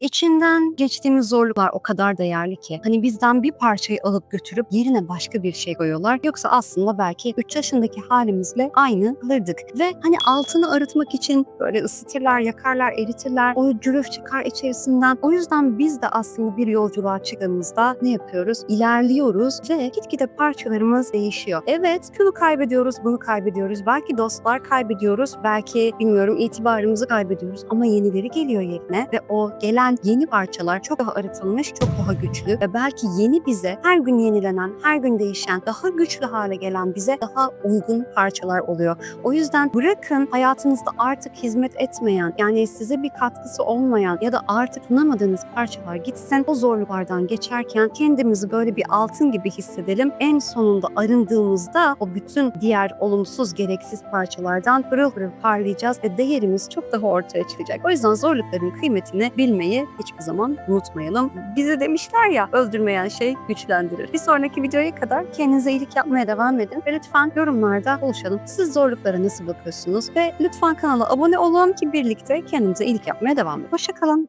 İçinden geçtiğimiz zorluklar o kadar değerli ki. Hani bizden bir parçayı alıp götürüp yerine başka bir şey koyuyorlar. Yoksa aslında belki 3 yaşındaki halimizle aynı kalırdık. Ve hani altını arıtmak için böyle ısıtırlar, yakarlar, eritirler. O cürüf çıkar içerisinden. O yüzden biz de aslında bir yolculuğa çıktığımızda ne yapıyoruz? İlerliyoruz ve gitgide parçalarımız değişiyor. Evet, şunu kaybediyoruz, bunu kaybediyoruz. Belki dostlar kaybediyoruz, belki bilmiyorum itibarımızı kaybediyoruz ama yenileri geliyor yerine ve o gelen yeni parçalar çok daha arıtılmış, çok daha güçlü ve belki yeni bize her gün yenilenen, her gün değişen, daha güçlü hale gelen bize daha uygun parçalar oluyor. O yüzden bırakın hayatınızda artık hizmet etmeyen, yani size bir katkısı olmayan ya da artık tutunamadığınız parçalar gitsin. O zorluklardan geçerken kendimizi böyle bir altın gibi hissedelim. En sonunda arındığımızda o bütün diğer olumsuz, gereksiz parçalardan pırıl pırıl parlayacağız ve değerimiz çok daha ortaya çıkacak. O yüzden zorlukların kıymetini bilmeyi hiçbir zaman unutmayalım. Bize demişler ya öldürmeyen şey güçlendirir. Bir sonraki videoya kadar kendinize iyilik yapmaya devam edin ve lütfen yorumlarda buluşalım. Siz zorluklara nasıl bakıyorsunuz ve lütfen kanala abone olun ki birlikte kendimize iyilik yapmaya devam edelim. Hoşçakalın.